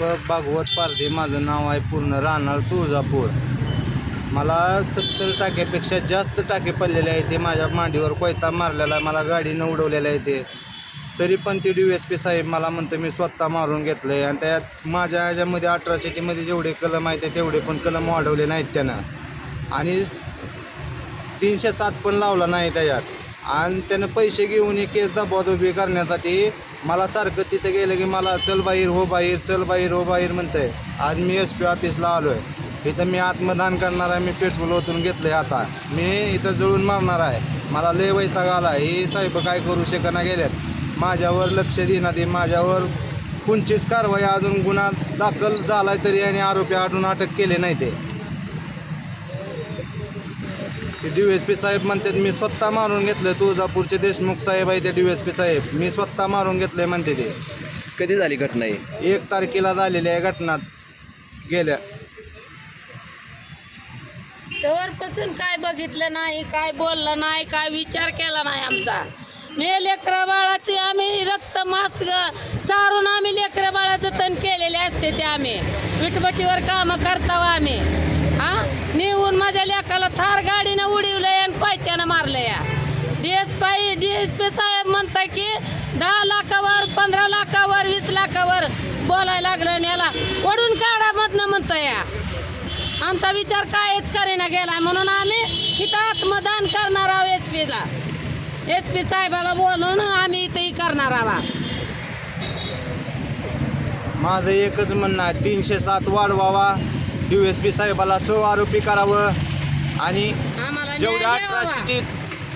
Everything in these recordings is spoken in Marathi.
दीपक भागवत पारधी माझं नाव आहे पूर्ण राहणार तुळजापूर. मला सत्तर टाक्यापेक्षा जास्त टाके पडलेले आहे ते माझ्या मांडीवर कोयता मारलेला आहे मला गाडीनं उडवलेलं आहे ते. तरी पण ते डी एस पी साहेब मला म्हणतं मी स्वतः मारून घेतलं आहे आणि त्यात माझ्या ह्याच्यामध्ये अठराशेटीमध्ये जेवढे कलम आहेत तेवढे पण कलम वाढवले नाहीत त्यानं. आणि तीनशे सात पण लावला नाही त्याच्यात. आणि त्यानं पैसे घेऊन ही केस दबावत उभी करण्यासाठी मला सारखं तिथे गेलं की मला चल बाहेर हो बाहेर चल बाहेर हो बाहेर म्हणतंय. आज मी एस पी ऑफिसला आलो आहे इथं मी आत्मदान करणार आहे मी पेट्रोल ओतून घेतलं आहे आता. मी इथं जळून मारणार आहे. मला लय वैताग आला हे साहेब काय करू शकना गेल्यात. माझ्यावर लक्ष देणार ये माझ्यावर कोणचीच कारवाई अजून गुन्हा दाखल झाला तरी आणि आरोपी आढळून अटक केले नाही ते. डी एस पी साहेब म्हणतात मी स्वतः मारून घेतलं तुळजापूरचे देशमुख साहेब आहे ते डी एस पी साहेब. मी स्वतः मारून घेतलंय म्हणते ते. कधी झाली घटना ही? एक तारखेला झालेली आहे घटना गेल्या. तवरपासून काय बघितलं नाही काय बोललं नाही काय विचार केला नाही आमचा. मी लेकरा बाळाचे आम्ही रक्त मास ग- चारून आम्ही लेकरा बाळाचं तण केलेले असते ते आम्ही. विटभटीवर कामं करताव आम्ही. हा? नेऊन माझ्या लेकाला थार गाडीनं पाई डी एस पी साहेब म्हणताय की दहा लाखावर पंधरा लाखावर वीस लाखावर बोलायला लागलं याला ओढून काढा मधनं म्हणतोय या. आमचा विचार कायच करेना गेलाय म्हणून आम्ही इथं आत्मदान करणार आहोत एच पीला. एच पी साहेबाला बोलून आम्ही इथंही करणार आहोत. माझं एकच म्हणणं आहे तीनशे सात वाढवावा डी एस पी साहेबाला सह आरोपी करावं. आणि आम्हाला. अठराशे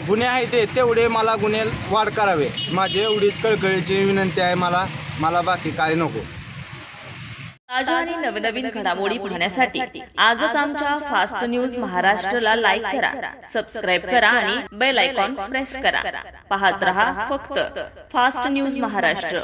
गुन्हे आहेत ते तेवढे मला गुन्हे वाढ करावे. माझी एवढीच कळकळीची विनंती आहे मला मला बाकी काय नको. ताज्या आणि नवनवीन घडामोडी पाहण्यासाठी आजच आमच्या फास्ट न्यूज महाराष्ट्रला लाईक करा सबस्क्राईब करा आणि बेल आयकॉन प्रेस करा. पाहत रहा फक्त फास्ट न्यूज महाराष्ट्र.